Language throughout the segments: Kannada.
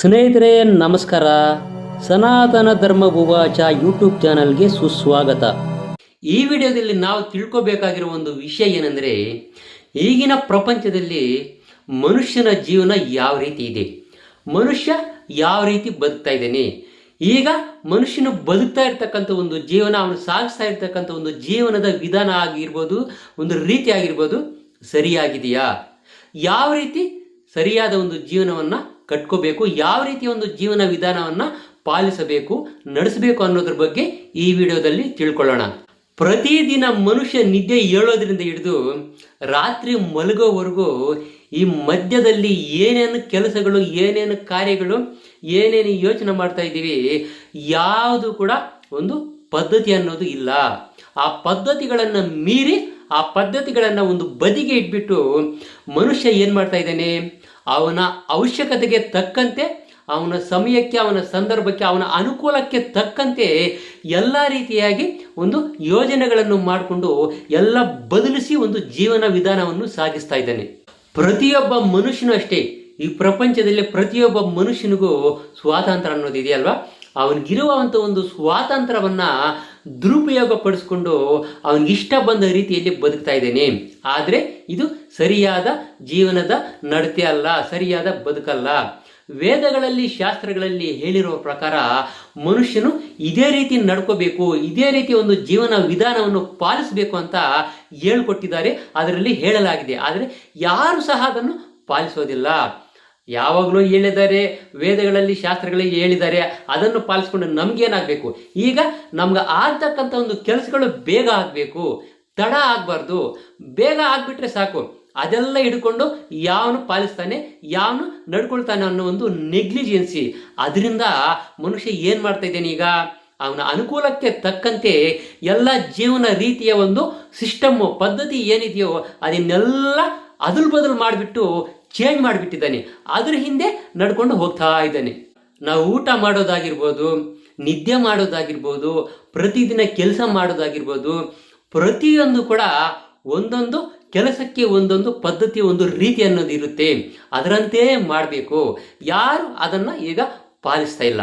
ಸ್ನೇಹಿತರೆ, ನಮಸ್ಕಾರ. ಸನಾತನ ಧರ್ಮ ಭುವಾಚ ಯೂಟ್ಯೂಬ್ ಚಾನಲ್ಗೆ ಸುಸ್ವಾಗತ. ಈ ವಿಡಿಯೋದಲ್ಲಿ ನಾವು ತಿಳ್ಕೋಬೇಕಾಗಿರೋ ಒಂದು ವಿಷಯ ಏನಂದರೆ, ಈಗಿನ ಪ್ರಪಂಚದಲ್ಲಿ ಮನುಷ್ಯನ ಜೀವನ ಯಾವ ರೀತಿ ಇದೆ? ಮನುಷ್ಯ ಯಾವ ರೀತಿ ಬದುಕ್ತಾ ಇದ್ದಾನೆ? ಈಗ ಮನುಷ್ಯನು ಬದುಕ್ತಾ ಇರ್ತಕ್ಕಂಥ ಒಂದು ಜೀವನ, ಅವನು ಸಾಗಿಸ್ತಾ ಇರ್ತಕ್ಕಂಥ ಒಂದು ಜೀವನದ ವಿಧಾನ ಆಗಿರ್ಬೋದು, ಒಂದು ರೀತಿ ಆಗಿರ್ಬೋದು ಸರಿಯಾಗಿದೆಯಾ? ಯಾವ ರೀತಿ ಸರಿಯಾದ ಒಂದು ಜೀವನವನ್ನು ಕಟ್ಕೋಬೇಕು, ಯಾವ ರೀತಿಯ ಒಂದು ಜೀವನ ವಿಧಾನವನ್ನು ಪಾಲಿಸಬೇಕು, ನಡೆಸಬೇಕು ಅನ್ನೋದ್ರ ಬಗ್ಗೆ ಈ ವಿಡಿಯೋದಲ್ಲಿ ತಿಳ್ಕೊಳ್ಳೋಣ. ಪ್ರತಿದಿನ ಮನುಷ್ಯ ನಿದ್ದೆ ಏಳೋದ್ರಿಂದ ಹಿಡಿದು ರಾತ್ರಿ ಮಲಗೋವರೆಗೂ ಈ ಮಧ್ಯದಲ್ಲಿ ಏನೇನು ಕೆಲಸಗಳು, ಏನೇನು ಕಾರ್ಯಗಳು, ಏನೇನು ಯೋಚನೆ ಮಾಡ್ತಾ ಇದ್ದೀವಿ, ಯಾವುದು ಕೂಡ ಒಂದು ಪದ್ಧತಿ ಅನ್ನೋದು ಇಲ್ಲ. ಆ ಪದ್ಧತಿಗಳನ್ನು ಮೀರಿ ಆ ಪದ್ಧತಿಗಳನ್ನು ಒಂದು ಬದಿಗೆ ಇಟ್ಬಿಟ್ಟು ಮನುಷ್ಯ ಏನು ಮಾಡ್ತಾ ಇದ್ದಾನೆ? ಅವನ ಅವಶ್ಯಕತೆಗೆ ತಕ್ಕಂತೆ, ಅವನ ಸಮಯಕ್ಕೆ, ಅವನ ಸಂದರ್ಭಕ್ಕೆ, ಅವನ ಅನುಕೂಲಕ್ಕೆ ತಕ್ಕಂತೆ ಎಲ್ಲ ರೀತಿಯಾಗಿ ಒಂದು ಯೋಜನೆಗಳನ್ನು ಮಾಡಿಕೊಂಡು ಎಲ್ಲ ಬದಲಿಸಿ ಒಂದು ಜೀವನ ವಿಧಾನವನ್ನು ಸಾಗಿಸ್ತಾ ಇದ್ದಾನೆ. ಪ್ರತಿಯೊಬ್ಬ ಮನುಷ್ಯನು ಅಷ್ಟೇ. ಈ ಪ್ರಪಂಚದಲ್ಲಿ ಪ್ರತಿಯೊಬ್ಬ ಮನುಷ್ಯನಿಗೂ ಸ್ವಾತಂತ್ರ್ಯ ಅನ್ನೋದು ಇದೆಯಲ್ವಾ ಅವನಿಗಿರುವಂಥ ಒಂದು ಸ್ವಾತಂತ್ರ್ಯವನ್ನ ದುರುಪಯೋಗ ಪಡಿಸ್ಕೊಂಡು ಅವನಿಗಿಷ್ಟ ಬಂದ ರೀತಿಯಲ್ಲಿ ಬದುಕ್ತಾ ಇದ್ದೇನೆ. ಆದರೆ ಇದು ಸರಿಯಾದ ಜೀವನದ ನಡತೆ ಅಲ್ಲ, ಸರಿಯಾದ ಬದುಕಲ್ಲ. ವೇದಗಳಲ್ಲಿ, ಶಾಸ್ತ್ರಗಳಲ್ಲಿ ಹೇಳಿರುವ ಪ್ರಕಾರ ಮನುಷ್ಯನು ಇದೇ ರೀತಿ ನಡ್ಕೋಬೇಕು, ಇದೇ ರೀತಿ ಒಂದು ಜೀವನ ವಿಧಾನವನ್ನು ಪಾಲಿಸಬೇಕು ಅಂತ ಹೇಳ್ಕೊಟ್ಟಿದ್ದಾರೆ. ಅದರಲ್ಲಿ ಹೇಳಲಾಗಿದೆ. ಆದರೆ ಯಾರು ಸಹ ಅದನ್ನು ಪಾಲಿಸೋದಿಲ್ಲ. ಯಾವಾಗಲೂ ಹೇಳಿದ್ದಾರೆ, ವೇದಗಳಲ್ಲಿ ಶಾಸ್ತ್ರಗಳಲ್ಲಿ ಹೇಳಿದ್ದಾರೆ, ಅದನ್ನು ಪಾಲಿಸ್ಕೊಂಡು ನಮ್ಗೇನಾಗಬೇಕು? ಈಗ ನಮ್ಗೆ ಆಗ್ತಕ್ಕಂಥ ಒಂದು ಕೆಲಸಗಳು ಬೇಗ ಆಗಬೇಕು, ತಡ ಆಗಬಾರ್ದು. ಬೇಗ ಆಗಿಬಿಟ್ರೆ ಸಾಕು. ಅದೆಲ್ಲ ಹಿಡ್ಕೊಂಡು ಯಾವನು ಪಾಲಿಸ್ತಾನೆ, ಯಾವನು ನಡ್ಕೊಳ್ತಾನೆ ಅನ್ನೋ ಒಂದು ನೆಗ್ಲಿಜೆನ್ಸಿ ಅದರಿಂದ ಮನುಷ್ಯ ಏನು ಮಾಡ್ತಾ ಇದ್ದಾನೆ ಈಗ? ಅವನ ಅನುಕೂಲಕ್ಕೆ ತಕ್ಕಂತೆ ಎಲ್ಲ ಜೀವನ ರೀತಿಯ ಒಂದು ಸಿಸ್ಟಮ್ಮು ಪದ್ಧತಿ ಏನಿದೆಯೋ, ಅದನ್ನೆಲ್ಲ ಅದಲ್ ಬದಲು ಮಾಡಿಬಿಟ್ಟು ಚೇಂಜ್ ಮಾಡಿಬಿಟ್ಟಿದ್ದಾನೆ. ಅದ್ರ ಹಿಂದೆ ನಡ್ಕೊಂಡು ಹೋಗ್ತಾ ಇದ್ದಾನೆ. ನಾವು ಊಟ ಮಾಡೋದಾಗಿರ್ಬೋದು, ನಿದ್ದೆ ಮಾಡೋದಾಗಿರ್ಬೋದು, ಪ್ರತಿದಿನ ಕೆಲಸ ಮಾಡೋದಾಗಿರ್ಬೋದು, ಪ್ರತಿಯೊಂದು ಕೂಡ ಒಂದೊಂದು ಕೆಲಸಕ್ಕೆ ಒಂದೊಂದು ಪದ್ಧತಿ, ಒಂದು ರೀತಿ ಅನ್ನೋದು ಇರುತ್ತೆ. ಅದರಂತೆ ಮಾಡಬೇಕು. ಯಾರು ಅದನ್ನ ಈಗ ಪಾಲಿಸ್ತಾ ಇಲ್ಲ.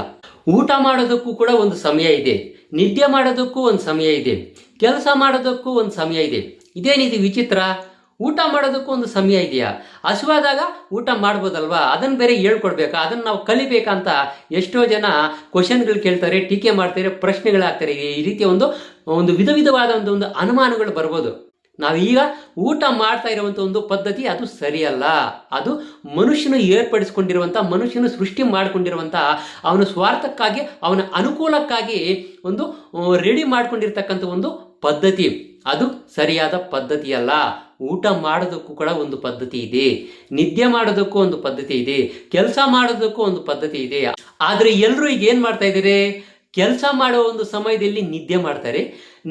ಊಟ ಮಾಡೋದಕ್ಕೂ ಕೂಡ ಒಂದು ಸಮಯ ಇದೆ. ನಿದ್ದೆ ಮಾಡೋದಕ್ಕೂ ಒಂದು ಸಮಯ ಇದೆ. ಕೆಲಸ ಮಾಡೋದಕ್ಕೂ ಒಂದು ಸಮಯ ಇದೆ. ಇದೇನಿದೆ ವಿಚಿತ್ರ? ಊಟ ಮಾಡೋದಕ್ಕೂ ಒಂದು ಸಮಯ ಇದೆಯಾ? ಹಸುವಾದಾಗ ಊಟ ಮಾಡ್ಬೋದಲ್ವಾ? ಅದನ್ನು ಬೇರೆ ಹೇಳ್ಕೊಡ್ಬೇಕಾ? ಅದನ್ನು ನಾವು ಕಲಿಬೇಕಂತ ಎಷ್ಟೋ ಜನ ಕ್ವಶನ್ಗಳು ಕೇಳ್ತಾರೆ, ಟೀಕೆ ಮಾಡ್ತಾರೆ, ಪ್ರಶ್ನೆಗಳಾಗ್ತಾರೆ. ಈ ರೀತಿಯ ಒಂದು ಒಂದು ವಿಧ ವಿಧವಾದ ಒಂದು ಒಂದು ಅನುಮಾನಗಳು ಬರ್ಬೋದು. ನಾವೀಗ ಊಟ ಮಾಡ್ತಾ ಇರುವಂಥ ಒಂದು ಪದ್ಧತಿ ಅದು ಸರಿಯಲ್ಲ. ಅದು ಮನುಷ್ಯನು ಏರ್ಪಡಿಸ್ಕೊಂಡಿರುವಂಥ ಮನುಷ್ಯನು ಸೃಷ್ಟಿ ಮಾಡಿಕೊಂಡಿರುವಂಥ ಅವನ ಸ್ವಾರ್ಥಕ್ಕಾಗಿ, ಅವನ ಅನುಕೂಲಕ್ಕಾಗಿ ಒಂದು ರೆಡಿ ಮಾಡ್ಕೊಂಡಿರ್ತಕ್ಕಂಥ ಒಂದು ಪದ್ಧತಿ. ಅದು ಸರಿಯಾದ ಪದ್ಧತಿ ಅಲ್ಲ ಊಟ ಮಾಡೋದಕ್ಕೂ ಕೂಡ ಒಂದು ಪದ್ಧತಿ ಇದೆ, ನಿದ್ದೆ ಮಾಡೋದಕ್ಕೂ ಒಂದು ಪದ್ಧತಿ ಇದೆ, ಕೆಲಸ ಮಾಡೋದಕ್ಕೂ ಒಂದು ಪದ್ಧತಿ ಇದೆ. ಆದರೆ ಎಲ್ಲರೂ ಈಗ ಏನು ಮಾಡ್ತಾ ಇದ್ದಾರೆ? ಕೆಲಸ ಮಾಡುವ ಒಂದು ಸಮಯದಲ್ಲಿ ನಿದ್ದೆ ಮಾಡ್ತಾರೆ,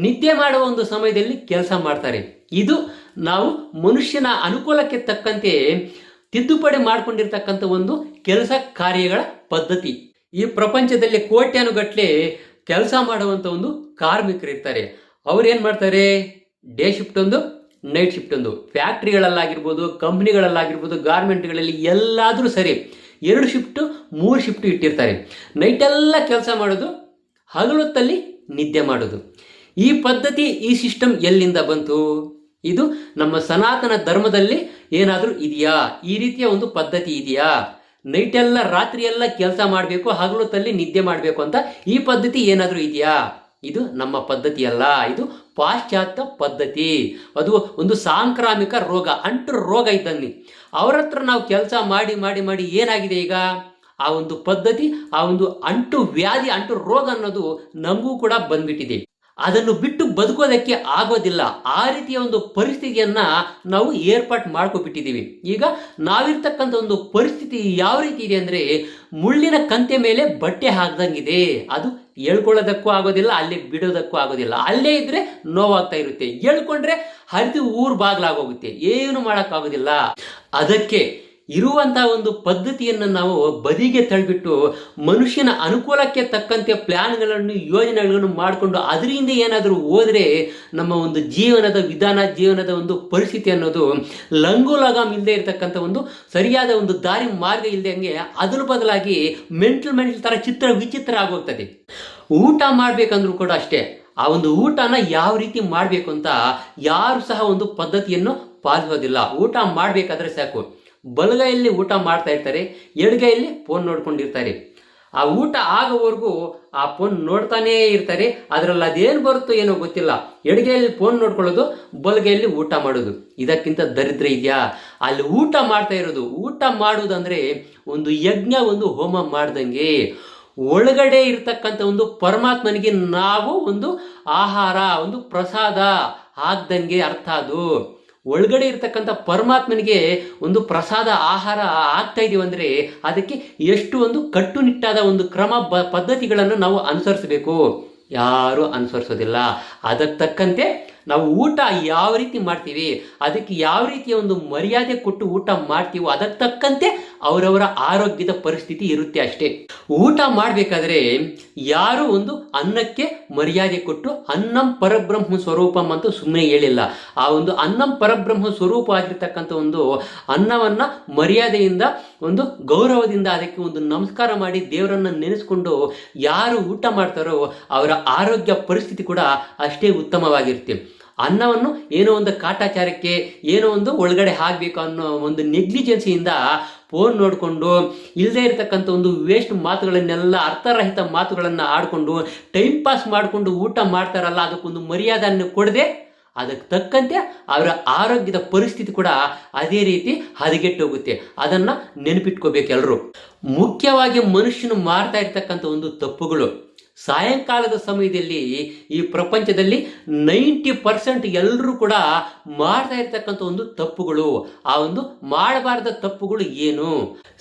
ನಿದ್ದೆ ಮಾಡುವ ಒಂದು ಸಮಯದಲ್ಲಿ ಕೆಲಸ ಮಾಡ್ತಾರೆ. ಇದು ನಾವು ಮನುಷ್ಯನ ಅನುಕೂಲಕ್ಕೆ ತಕ್ಕಂತೆ ತಿದ್ದುಪಡಿ ಮಾಡಿಕೊಂಡಿರ್ತಕ್ಕಂಥ ಒಂದು ಕೆಲಸ ಕಾರ್ಯಗಳ ಪದ್ಧತಿ. ಈ ಪ್ರಪಂಚದಲ್ಲಿ ಕೋಟ್ಯಾನುಗಟ್ಲೆ ಕೆಲಸ ಮಾಡುವಂಥ ಒಂದು ಕಾರ್ಮಿಕರಿರ್ತಾರೆ. ಅವ್ರು ಏನು ಮಾಡ್ತಾರೆ? ಡೇ ಶಿಫ್ಟ್ ಒಂದು ನೈಟ್ ಶಿಫ್ಟ್ ಒಂದು. ಫ್ಯಾಕ್ಟ್ರಿಗಳಲ್ಲಾಗಿರ್ಬೋದು ಕಂಪ್ನಿಗಳಲ್ಲಾಗಿರ್ಬೋದು ಗಾರ್ಮೆಂಟ್ಗಳಲ್ಲಿ ಎಲ್ಲಾದರೂ ಸರಿ ಎರಡು ಶಿಫ್ಟು ಮೂರು ಶಿಫ್ಟು ಇಟ್ಟಿರ್ತಾರೆ. ನೈಟೆಲ್ಲ ಕೆಲಸ ಮಾಡೋದು, ಹಗಲೊತ್ತಲ್ಲಿ ನಿದ್ದೆ ಮಾಡೋದು. ಈ ಪದ್ಧತಿ, ಈ ಸಿಸ್ಟಮ್ ಎಲ್ಲಿಂದ ಬಂತು? ಇದು ನಮ್ಮ ಸನಾತನ ಧರ್ಮದಲ್ಲಿ ಏನಾದರೂ ಇದೆಯಾ? ಈ ರೀತಿಯ ಒಂದು ಪದ್ಧತಿ ಇದೆಯಾ? ನೈಟೆಲ್ಲ ರಾತ್ರಿ ಎಲ್ಲ ಕೆಲಸ ಮಾಡಬೇಕು, ಹಗಲೊತ್ತಲ್ಲಿ ನಿದ್ದೆ ಮಾಡಬೇಕು ಅಂತ ಈ ಪದ್ಧತಿ ಏನಾದರೂ ಇದೆಯಾ? ಇದು ನಮ್ಮ ಪದ್ಧತಿಯಲ್ಲ ಇದು ಪಾಶ್ಚಾತ್ಯ ಪದ್ಧತಿ. ಅದು ಒಂದು ಸಾಂಕ್ರಾಮಿಕ ರೋಗ, ಅಂಟು ರೋಗ ಇದ್ದಂಗೆ. ಅವ್ರ ಹತ್ರ ನಾವು ಕೆಲಸ ಮಾಡಿ ಮಾಡಿ ಮಾಡಿ ಏನಾಗಿದೆ ಈಗ? ಆ ಒಂದು ಪದ್ಧತಿ, ಆ ಒಂದು ಅಂಟು ವ್ಯಾಧಿ, ಅಂಟು ರೋಗ ಅನ್ನೋದು ನಮಗೂ ಕೂಡ ಬಂದ್ಬಿಟ್ಟಿದೆ. ಅದನ್ನು ಬಿಟ್ಟು ಬದುಕೋದಕ್ಕೆ ಆಗೋದಿಲ್ಲ. ಆ ರೀತಿಯ ಒಂದು ಪರಿಸ್ಥಿತಿಯನ್ನ ನಾವು ಏರ್ಪಾಟ್ ಮಾಡ್ಕೊಬಿಟ್ಟಿದ್ದೀವಿ. ಈಗ ನಾವಿರ್ತಕ್ಕಂಥ ಒಂದು ಪರಿಸ್ಥಿತಿ ಯಾವ ರೀತಿ ಇದೆ ಅಂದ್ರೆ ಮುಳ್ಳಿನ ಕಂತೆ ಮೇಲೆ ಬಟ್ಟೆ ಹಾಕ್ದಂಗಿದೆ. ಅದು ಹೇಳ್ಕೊಳ್ಳೋದಕ್ಕೂ ಆಗೋದಿಲ್ಲ, ಅಲ್ಲಿ ಬಿಡೋದಕ್ಕೂ ಆಗೋದಿಲ್ಲ. ಅಲ್ಲೇ ಇದ್ರೆ ನೋವಾಗ್ತಾ ಇರುತ್ತೆ. ಹೇಳ್ಕೊಂಡ್ರೆ ಹರಿದು ಊರ್ ಬಾಗ್ಲಾಗೋಗುತ್ತೆ. ಏನು ಮಾಡೋಕ್ಕಾಗೋದಿಲ್ಲ. ಅದಕ್ಕೆ ಇರುವಂಥ ಒಂದು ಪದ್ಧತಿಯನ್ನು ನಾವು ಬದಿಗೆ ತಳ್ಳಿಬಿಟ್ಟು ಮನುಷ್ಯನ ಅನುಕೂಲಕ್ಕೆ ತಕ್ಕಂತೆ ಪ್ಲ್ಯಾನ್ಗಳನ್ನು ಯೋಜನೆಗಳನ್ನು ಮಾಡಿಕೊಂಡು ಅದರಿಂದ ಏನಾದರೂ ಹೋದರೆ ನಮ್ಮ ಒಂದು ಜೀವನದ ವಿಧಾನ, ಜೀವನದ ಒಂದು ಪರಿಸ್ಥಿತಿ ಅನ್ನೋದು ಲಂಗು ಲಗಾಮ್ ಇಲ್ಲದೆ ಇರತಕ್ಕಂಥ ಒಂದು ಸರಿಯಾದ ಒಂದು ದಾರಿ ಮಾರ್ಗ ಇಲ್ಲದೆ ಹಂಗೆ ಅದ್ರ ಬದಲಾಗಿ ಮೆಂಟಲ್ ಮೆಂಟಲ್ ಥರ ಚಿತ್ರ ವಿಚಿತ್ರ ಆಗೋಗ್ತದೆ. ಊಟ ಮಾಡಬೇಕಂದ್ರೂ ಕೂಡ ಅಷ್ಟೇ, ಆ ಒಂದು ಊಟನ ಯಾವ ರೀತಿ ಮಾಡಬೇಕು ಅಂತ ಯಾರು ಸಹ ಒಂದು ಪದ್ಧತಿಯನ್ನು ಪಾಲಿಸೋದಿಲ್ಲ. ಊಟ ಮಾಡಬೇಕಾದ್ರೆ ಸಾಕು. ಬಲಗೈಯಲ್ಲಿ ಊಟ ಮಾಡ್ತಾ ಇರ್ತಾರೆ, ಎಡಗೈಯಲ್ಲಿ ಫೋನ್ ನೋಡ್ಕೊಂಡಿರ್ತಾರೆ. ಆ ಊಟ ಆಗೋವರೆಗೂ ಆ ಫೋನ್ ನೋಡ್ತಾನೇ ಇರ್ತಾರೆ. ಅದರಲ್ಲಿ ಅದೇನು ಬರುತ್ತೋ ಏನೋ ಗೊತ್ತಿಲ್ಲ. ಎಡಗೈಯಲ್ಲಿ ಫೋನ್ ನೋಡ್ಕೊಳ್ಳೋದು, ಬಲಗೈಯಲ್ಲಿ ಊಟ ಮಾಡೋದು. ಇದಕ್ಕಿಂತ ದರಿದ್ರ ಇದೆಯಾ? ಅಲ್ಲಿ ಊಟ ಮಾಡ್ತಾ ಇರೋದು. ಊಟ ಮಾಡುವುದಂದ್ರೆ ಒಂದು ಯಜ್ಞ, ಒಂದು ಹೋಮ ಮಾಡ್ದಂಗೆ. ಒಳಗಡೆ ಇರ್ತಕ್ಕಂಥ ಒಂದು ಪರಮಾತ್ಮನಿಗೆ ನಾವು ಒಂದು ಆಹಾರ, ಒಂದು ಪ್ರಸಾದ ಆಗ್ದಂಗೆ ಅರ್ಥ ಅದು. ಒಳಗಡೆ ಇರತಕ್ಕಂಥ ಪರಮಾತ್ಮನಿಗೆ ಒಂದು ಪ್ರಸಾದ ಆಹಾರ ಆಗ್ತಾ ಇದೀವಿ ಅಂದರೆ ಅದಕ್ಕೆ ಎಷ್ಟು ಒಂದು ಕಟ್ಟುನಿಟ್ಟಾದ ಒಂದು ಕ್ರಮ ಬ ಪದ್ಧತಿಗಳನ್ನು ನಾವು ಅನುಸರಿಸಬೇಕು? ಯಾರೂ ಅನುಸರಿಸೋದಿಲ್ಲ. ಅದಕ್ಕೆ ತಕ್ಕಂತೆ ನಾವು ಊಟ ಯಾವ ರೀತಿ ಮಾಡ್ತೀವಿ, ಅದಕ್ಕೆ ಯಾವ ರೀತಿಯ ಒಂದು ಮರ್ಯಾದೆ ಕೊಟ್ಟು ಊಟ ಮಾಡ್ತೀವೋ ಅದಕ್ಕೆ ತಕ್ಕಂತೆ ಅವರವರ ಆರೋಗ್ಯದ ಪರಿಸ್ಥಿತಿ ಇರುತ್ತೆ ಅಷ್ಟೇ. ಊಟ ಮಾಡಬೇಕಾದ್ರೆ ಯಾರು ಒಂದು ಅನ್ನಕ್ಕೆ ಮರ್ಯಾದೆ ಕೊಟ್ಟು ಅನ್ನಂ ಪರಬ್ರಹ್ಮ ಸ್ವರೂಪಂ ಅಂತ ಸುಮ್ಮನೆ ಹೇಳಿಲ್ಲ. ಆ ಒಂದು ಅನ್ನಂ ಪರಬ್ರಹ್ಮ ಸ್ವರೂಪ ಆಗಿರ್ತಕ್ಕಂಥ ಒಂದು ಅನ್ನವನ್ನ ಮರ್ಯಾದೆಯಿಂದ, ಒಂದು ಗೌರವದಿಂದ ಅದಕ್ಕೆ ಒಂದು ನಮಸ್ಕಾರ ಮಾಡಿ ದೇವರನ್ನ ನೆನೆಸ್ಕೊಂಡು ಯಾರು ಊಟ ಮಾಡ್ತಾರೋ ಅವರ ಆರೋಗ್ಯ ಪರಿಸ್ಥಿತಿ ಕೂಡ ಅಷ್ಟೇ ಉತ್ತಮವಾಗಿರುತ್ತೆ. ಅನ್ನವನ್ನು ಏನೋ ಒಂದು ಕಾಟಾಚಾರಕ್ಕೆ, ಏನೋ ಒಂದು ಒಳಗಡೆ ಹಾಕಬೇಕು ಅನ್ನೋ ಒಂದು ನೆಗ್ಲಿಜೆನ್ಸಿಯಿಂದ ಫೋನ್ ನೋಡಿಕೊಂಡು ಇಲ್ಲದೇ ಇರತಕ್ಕಂಥ ಒಂದು ವೇಸ್ಟ್ ಮಾತುಗಳನ್ನೆಲ್ಲ ಅರ್ಥರಹಿತ ಮಾತುಗಳನ್ನು ಆಡಿಕೊಂಡು ಟೈಮ್ ಪಾಸ್ ಮಾಡಿಕೊಂಡು ಊಟ ಮಾಡ್ತಾರಲ್ಲ, ಅದಕ್ಕೊಂದು ಮರ್ಯಾದೆಯನ್ನು ಕೊಡದೆ, ಅದಕ್ಕೆ ತಕ್ಕಂತೆ ಅವರ ಆರೋಗ್ಯದ ಪರಿಸ್ಥಿತಿ ಕೂಡ ಅದೇ ರೀತಿ ಹದಗೆಟ್ಟು ಹೋಗುತ್ತೆ. ಅದನ್ನು ನೆನಪಿಟ್ಕೋಬೇಕು ಎಲ್ಲರೂ ಮುಖ್ಯವಾಗಿ ಮನುಷ್ಯನು ಮಾಡ್ತಾ ಇರ್ತಕ್ಕಂಥ ಒಂದು ತಪ್ಪುಗಳು. ಸಾಯಂಕಾಲದ ಸಮಯದಲ್ಲಿ ಈ ಪ್ರಪಂಚದಲ್ಲಿ ನೈಂಟಿ ಪರ್ಸೆಂಟ್ ಎಲ್ಲರೂ ಕೂಡ ಮಾಡ್ತಾ ಇರ್ತಕ್ಕಂಥ ಒಂದು ತಪ್ಪುಗಳು. ಆ ಒಂದು ಮಾಡಬಾರ್ದ ತಪ್ಪುಗಳು ಏನು?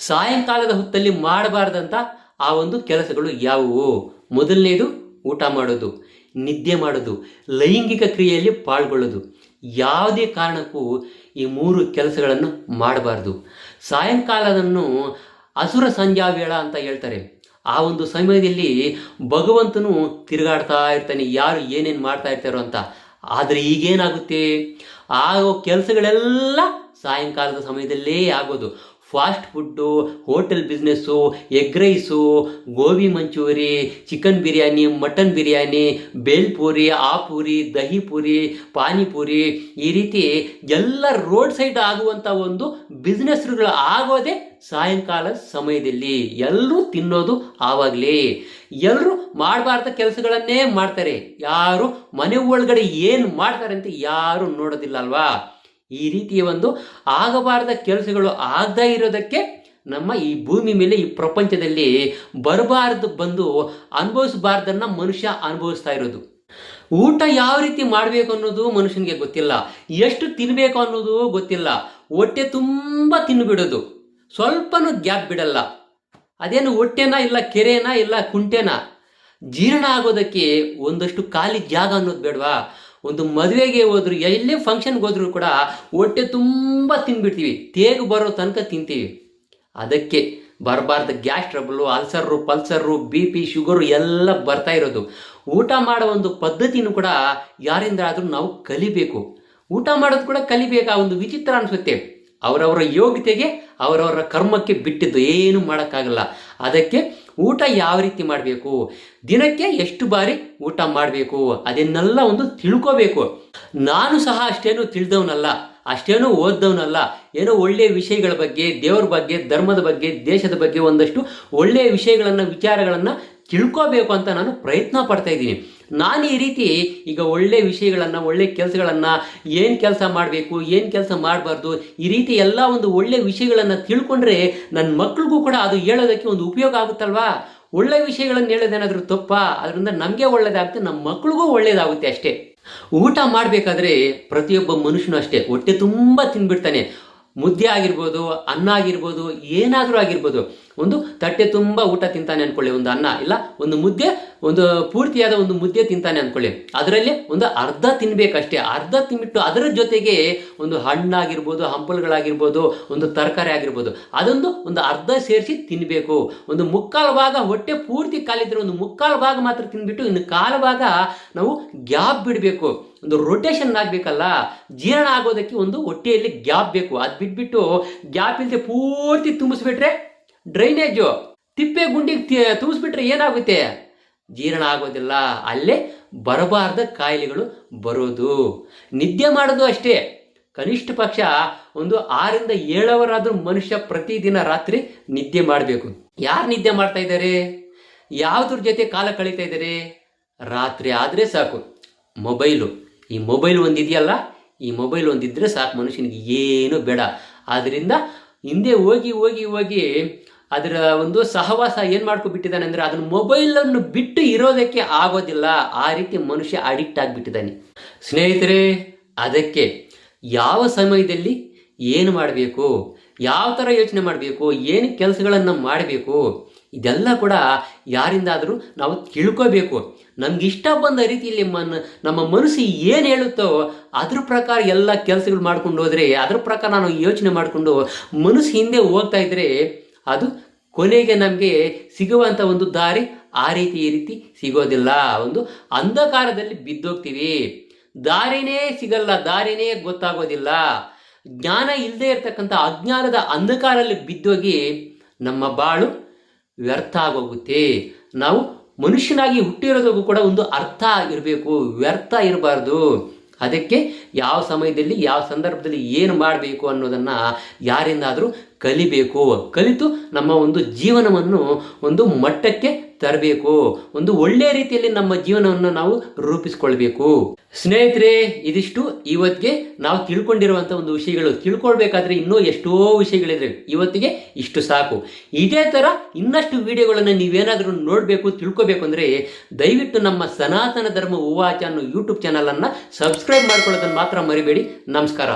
ಸಾಯಂಕಾಲದ ಹೊತ್ತಲ್ಲಿ ಮಾಡಬಾರ್ದಂಥ ಆ ಒಂದು ಕೆಲಸಗಳು ಯಾವುವು? ಮೊದಲನೇದು ಊಟ ಮಾಡೋದು, ನಿದ್ದೆ ಮಾಡೋದು, ಲೈಂಗಿಕ ಕ್ರಿಯೆಯಲ್ಲಿ ಪಾಲ್ಗೊಳ್ಳೋದು. ಯಾವುದೇ ಕಾರಣಕ್ಕೂ ಈ ಮೂರು ಕೆಲಸಗಳನ್ನು ಮಾಡಬಾರ್ದು. ಸಾಯಂಕಾಲದನ್ನು ಅಸುರ ಸಂಧ್ಯಾ ವೇಳ ಅಂತ ಹೇಳ್ತಾರೆ. ಆ ಒಂದು ಸಮಯದಲ್ಲಿ ಭಗವಂತನು ತಿರುಗಾಡ್ತಾ ಇರ್ತಾನೆ, ಯಾರು ಏನೇನು ಮಾಡ್ತಾ ಇರ್ತಾರೋ ಅಂತ. ಆದರೆ ಈಗೇನಾಗುತ್ತೆ? ಆಗೋ ಕೆಲಸಗಳೆಲ್ಲ ಸಾಯಂಕಾಲದ ಸಮಯದಲ್ಲೇ ಆಗೋದು. Fast food, hotel business, egg rice, gobi manchurian, chicken biryani, mutton biryani bhelpuri puri dahi puri, panipuri ಈ ರೀತಿ ಎಲ್ಲ ರೋಡ್ ಸೈಡ್ ಆಗುವಂಥ ಒಂದು ಬಿಸ್ನೆಸ್ಗಳು ಆಗೋದೇ ಸಾಯಂಕಾಲ ಸಮಯದಲ್ಲಿ. ಎಲ್ಲರೂ ತಿನ್ನೋದು ಆವಾಗಲೇ. ಎಲ್ಲರೂ ಮಾಡಬಾರ್ದ ಕೆಲಸಗಳನ್ನೇ ಮಾಡ್ತಾರೆ. ಯಾರು ಮನೆ ಒಳಗಡೆ ಏನು ಮಾಡ್ತಾರೆ ಅಂತ ಯಾರು ನೋಡೋದಿಲ್ಲ ಅಲ್ವಾ? ಈ ರೀತಿಯ ಒಂದು ಆಗಬಾರದ ಕೆಲಸಗಳು ಆಗದೇ ಇರೋದಕ್ಕೆ ನಮ್ಮ ಈ ಭೂಮಿ ಮೇಲೆ ಈ ಪ್ರಪಂಚದಲ್ಲಿ ಬರಬಾರದು ಬಂದು ಅನುಭವಿಸಬಾರ್ದನ್ನ ಮನುಷ್ಯ ಅನುಭವಿಸ್ತಾ ಇರೋದು. ಊಟ ಯಾವ ರೀತಿ ಮಾಡಬೇಕು ಅನ್ನೋದು ಮನುಷ್ಯನಿಗೆ ಗೊತ್ತಿಲ್ಲ. ಎಷ್ಟು ತಿನ್ನಬೇಕು ಅನ್ನೋದು ಗೊತ್ತಿಲ್ಲ. ಹೊಟ್ಟೆ ತುಂಬ ತಿನ್ಬಿಡೋದು ಸ್ವಲ್ಪನೂ ಗ್ಯಾಪ್ ಬಿಡಲ್ಲ. ಅದೇನು ಹೊಟ್ಟೆನ ಇಲ್ಲ ಕೆರೆನ ಇಲ್ಲ ಕುಂಟೆನ? ಜೀರ್ಣ ಆಗೋದಕ್ಕೆ ಒಂದಷ್ಟು ಖಾಲಿ ಜಾಗ ಅನ್ನೋದು ಬೇಡವಾ? ಒಂದು ಮದುವೆಗೆ ಹೋದ್ರು, ಎಲ್ಲೇ ಫಂಕ್ಷನ್ಗೆ ಹೋದ್ರು ಕೂಡ ಹೊಟ್ಟೆ ತುಂಬ ತಿನ್ಬಿಡ್ತೀವಿ. ತೇಗು ಬರೋ ತನಕ ತಿಂತೀವಿ. ಅದಕ್ಕೆ ಬರಬಾರ್ದು, gas trouble ulcer pulsar B P sugar ಎಲ್ಲ ಬರ್ತಾ ಇರೋದು. ಊಟ ಮಾಡೋ ಒಂದು ಪದ್ಧತಿನೂ ಕೂಡ ಯಾರಿಂದ ಆದರೂ ನಾವು ಕಲಿಬೇಕು. ಊಟ ಮಾಡೋದು ಕೂಡ ಕಲಿಬೇಕು? ಆ ಒಂದು ವಿಚಿತ್ರ ಅನಿಸುತ್ತೆ. ಅವರವರ ಯೋಗ್ಯತೆಗೆ, ಅವರವರ ಕರ್ಮಕ್ಕೆ ಬಿಟ್ಟಿದ್ದು ಏನು ಮಾಡೋಕ್ಕಾಗಲ್ಲ. ಅದಕ್ಕೆ ಊಟ ಯಾವ ರೀತಿ ಮಾಡಬೇಕು? ದಿನಕ್ಕೆ ಎಷ್ಟು ಬಾರಿ ಊಟ ಮಾಡಬೇಕು? ಅದನ್ನೆಲ್ಲ ಒಂದು ತಿಳ್ಕೋಬೇಕು. ನಾನು ಸಹ ಅಷ್ಟೇನು ತಿಳಿದವನಲ್ಲ, ಅಷ್ಟೇನು ಓದ್ದವನಲ್ಲ. ಏನೋ ಒಳ್ಳೆಯ ವಿಷಯಗಳ ಬಗ್ಗೆ, ದೇವರ ಬಗ್ಗೆ, ಧರ್ಮದ ಬಗ್ಗೆ, ದೇಶದ ಬಗ್ಗೆ ಒಂದಷ್ಟು ಒಳ್ಳೆಯ ವಿಷಯಗಳನ್ನು, ವಿಚಾರಗಳನ್ನು ತಿಳ್ಕೋಬೇಕು ಅಂತ ನಾನು ಪ್ರಯತ್ನ ಪಡ್ತಾ ಇದ್ದೀನಿ. ನಾನು ಈ ರೀತಿ ಈಗ ಒಳ್ಳೆ ವಿಷಯಗಳನ್ನು, ಒಳ್ಳೆ ಕೆಲಸಗಳನ್ನು ಏನು ಕೆಲಸ ಮಾಡಬೇಕು, ಏನು ಕೆಲಸ ಮಾಡಬಾರ್ದು, ಈ ರೀತಿ ಎಲ್ಲ ಒಂದು ಒಳ್ಳೆ ವಿಷಯಗಳನ್ನು ತಿಳ್ಕೊಂಡ್ರೆ ನನ್ನ ಮಕ್ಳಿಗೂ ಕೂಡ ಅದು ಹೇಳೋದಕ್ಕೆ ಒಂದು ಉಪಯೋಗ ಆಗುತ್ತಲ್ವಾ? ಒಳ್ಳೆ ವಿಷಯಗಳನ್ನು ಹೇಳೋದೇನಾದರೂ ತಪ್ಪಾ? ಅದರಿಂದ ನಮಗೆ ಒಳ್ಳೇದಾಗುತ್ತೆ ನಮ್ಮ ಮಕ್ಳಿಗೂ ಒಳ್ಳೇದಾಗುತ್ತೆ ಅಷ್ಟೇ. ಊಟ ಮಾಡಬೇಕಾದ್ರೆ ಪ್ರತಿಯೊಬ್ಬ ಮನುಷ್ಯನೂ ಅಷ್ಟೇ, ಹೊಟ್ಟೆ ತುಂಬ ತಿನ್ಬಿಡ್ತಾನೆ. ಮುದ್ದೆ ಆಗಿರ್ಬೋದು, ಅನ್ನ ಆಗಿರ್ಬೋದು, ಏನಾದರೂ ಆಗಿರ್ಬೋದು. ಒಂದು ತಟ್ಟೆ ತುಂಬ ಊಟ ತಿಂತಾನೆ ಅನ್ಕೊಳ್ಳಿ, ಒಂದು ಅನ್ನ. ಇಲ್ಲ, ಒಂದು ಮುದ್ದೆ, ಒಂದು ಪೂರ್ತಿಯಾದ ಒಂದು ಮುದ್ದೆ ತಿಂತಾನೆ ಅನ್ಕೊಳ್ಳಿ. ಅದರಲ್ಲಿ ಒಂದು ಅರ್ಧ ತಿನ್ಬೇಕಷ್ಟೇ. ಅರ್ಧ ತಿನ್ಬಿಟ್ಟು ಅದರ ಜೊತೆಗೆ ಒಂದು ಹಣ್ಣಾಗಿರ್ಬೋದು, ಹಂಪಲುಗಳಾಗಿರ್ಬೋದು, ಒಂದು ತರಕಾರಿ ಆಗಿರ್ಬೋದು, ಅದೊಂದು ಒಂದು ಅರ್ಧ ಸೇರಿಸಿ ತಿನ್ನಬೇಕು ಒಂದು ಮುಕ್ಕಾಲು ಭಾಗ ಹೊಟ್ಟೆ ಪೂರ್ತಿ ಕಾಲಿದ್ರೆ ಒಂದು ಮುಕ್ಕಾಲು ಭಾಗ ಮಾತ್ರ ತಿನ್ಬಿಟ್ಟು ಇನ್ನು ಕಾಲು ಭಾಗ ನಾವು ಗ್ಯಾಪ್ ಬಿಡಬೇಕು. ಒಂದು ರೊಟೇಷನ್ ಆಗಬೇಕಲ್ಲ, ಜೀರ್ಣ ಆಗೋದಕ್ಕೆ ಒಂದು ಹೊಟ್ಟೆಯಲ್ಲಿ ಗ್ಯಾಪ್ ಬೇಕು. ಅದು ಬಿಟ್ಬಿಟ್ಟು ಗ್ಯಾಪ್ ಇಲ್ಲದೆ ಪೂರ್ತಿ ತುಂಬಿಸ್ಬಿಟ್ರೆ ಡ್ರೈನೇಜು ತಿಪ್ಪೆ ಗುಂಡಿಗೆ ತುಂಬಿಸ್ಬಿಟ್ರೆ ಏನಾಗುತ್ತೆ? ಜೀರ್ಣ ಆಗೋದಿಲ್ಲ. ಅಲ್ಲೇ ಬರಬಾರ್ದ ಕಾಯಿಲೆಗಳು ಬರೋದು. ನಿದ್ದೆ ಮಾಡೋದು ಅಷ್ಟೇ. ಕನಿಷ್ಠ ಪಕ್ಷ ಒಂದು ಆರಿಂದ ಏಳವರಾದರೂ ಮನುಷ್ಯ ಪ್ರತಿದಿನ ರಾತ್ರಿ ನಿದ್ದೆ ಮಾಡಬೇಕು. ಯಾರು ನಿದ್ದೆ ಮಾಡ್ತಾ ಇದ್ದಾರೆ ಯಾವುದ್ರ ಜೊತೆ ಕಾಲ ಕಳೀತಾ ಇದ್ದಾರೆ ರಾತ್ರಿ ಆದರೆ ಸಾಕು. ಮೊಬೈಲು. ಈ ಮೊಬೈಲ್ ಒಂದಿದೆಯಲ್ಲ, ಈ ಮೊಬೈಲ್ ಒಂದಿದ್ರೆ ಸಾಕು ಮನುಷ್ಯನಿಗೆ ಏನು ಬೇಡ. ಆದ್ದರಿಂದ ಹಿಂದೆ ಹೋಗಿ ಹೋಗಿ ಹೋಗಿ ಅದರ ಒಂದು ಸಹವಾಸ ಏನು ಮಾಡ್ಕೊಬಿಟ್ಟಿದ್ದಾನೆ ಅಂದರೆ ಅದನ್ನು ಮೊಬೈಲನ್ನು ಬಿಟ್ಟು ಇರೋದಕ್ಕೆ ಆಗೋದಿಲ್ಲ. ಆ ರೀತಿ ಮನುಷ್ಯ ಅಡಿಕ್ಟ್ ಆಗಿಬಿಟ್ಟಿದ್ದಾನೆ. ಸ್ನೇಹಿತರೆ, ಅದಕ್ಕೆ ಯಾವ ಸಮಯದಲ್ಲಿ ಏನು ಮಾಡಬೇಕು? ಯಾವ ಥರ ಯೋಚನೆ ಮಾಡಬೇಕು? ಏನು ಕೆಲಸಗಳನ್ನು ಮಾಡಬೇಕು? ಇದೆಲ್ಲ ಕೂಡ ಯಾರಿಂದಾದರೂ ನಾವು ತಿಳ್ಕೋಬೇಕು. ನಮ್ಗೆ ಇಷ್ಟ ಬಂದ ರೀತಿಯಲ್ಲಿ ಮನ್, ನಮ್ಮ ಮನಸ್ಸು ಏನು ಹೇಳುತ್ತೋ ಅದ್ರ ಪ್ರಕಾರ ಎಲ್ಲ ಕೆಲಸಗಳು ಮಾಡ್ಕೊಂಡು ಹೋದರೆ, ಅದ್ರ ಪ್ರಕಾರ ನಾವು ಯೋಚನೆ ಮಾಡಿಕೊಂಡು ಮನಸ್ಸು ಹಿಂದೆ ಹೋಗ್ತಾ ಇದ್ದರೆ ಅದು ಕೊನೆಗೆ ನಮಗೆ ಸಿಗುವಂಥ ಒಂದು ದಾರಿ ಆ ರೀತಿ ಈ ರೀತಿ ಸಿಗೋದಿಲ್ಲ. ಒಂದು ಅಂಧಕಾರದಲ್ಲಿ ಬಿದ್ದೋಗ್ತೀವಿ. ದಾರಿನೇ ಸಿಗಲ್ಲ, ದಾರಿನೇ ಗೊತ್ತಾಗೋದಿಲ್ಲ. ಜ್ಞಾನ ಇಲ್ಲದೆ ಇರತಕ್ಕಂಥ ಅಜ್ಞಾನದ ಅಂಧಕಾರದಲ್ಲಿ ಬಿದ್ದೋಗಿ ನಮ್ಮ ಬಾಳು ವ್ಯರ್ಥ ಆಗೋಗುತ್ತೆ. ನಾವು ಮನುಷ್ಯನಾಗಿ ಹುಟ್ಟಿರೋದಕ್ಕೂ ಕೂಡ ಒಂದು ಅರ್ಥ ಇರಬೇಕು. ವ್ಯರ್ಥ ಇರಬಾರ್ದು. ಅದಕ್ಕೆ ಯಾವ ಸಮಯದಲ್ಲಿ, ಯಾವ ಸಂದರ್ಭದಲ್ಲಿ ಏನು ಮಾಡಬೇಕು ಅನ್ನೋದನ್ನು ಯಾರಿಂದಾದರೂ ಕಲಿಬೇಕು. ಕಲಿತು ನಮ್ಮ ಒಂದು ಜೀವನವನ್ನು ಒಂದು ಮಟ್ಟಕ್ಕೆ ತರಬೇಕು. ಒಂದು ಒಳ್ಳೆಯ ರೀತಿಯಲ್ಲಿ ನಮ್ಮ ಜೀವನವನ್ನು ನಾವು ರೂಪಿಸ್ಕೊಳ್ಬೇಕು. ಸ್ನೇಹಿತರೆ, ಇದಿಷ್ಟು ಇವತ್ತಿಗೆ ನಾವು ತಿಳ್ಕೊಂಡಿರುವಂಥ ಒಂದು ವಿಷಯಗಳು. ತಿಳ್ಕೊಳ್ಬೇಕಾದ್ರೆ ಇನ್ನೂ ಎಷ್ಟೋ ವಿಷಯಗಳಿದೆ. ಇವತ್ತಿಗೆ ಇಷ್ಟು ಸಾಕು. ಇದೇ ಥರ ಇನ್ನಷ್ಟು ವಿಡಿಯೋಗಳನ್ನು ನೀವೇನಾದರೂ ನೋಡಬೇಕು, ತಿಳ್ಕೊಬೇಕು ಅಂದರೆ ದಯವಿಟ್ಟು ನಮ್ಮ ಸನಾತನ ಧರ್ಮ ಉವಾಚ ಅನ್ನೋ ಯೂಟ್ಯೂಬ್ ಚಾನಲನ್ನು ಸಬ್ಸ್ಕ್ರೈಬ್ ಮಾಡ್ಕೊಳ್ಳೋದನ್ನು ಮಾತ್ರ ಮರಿಬೇಡಿ. ನಮಸ್ಕಾರ.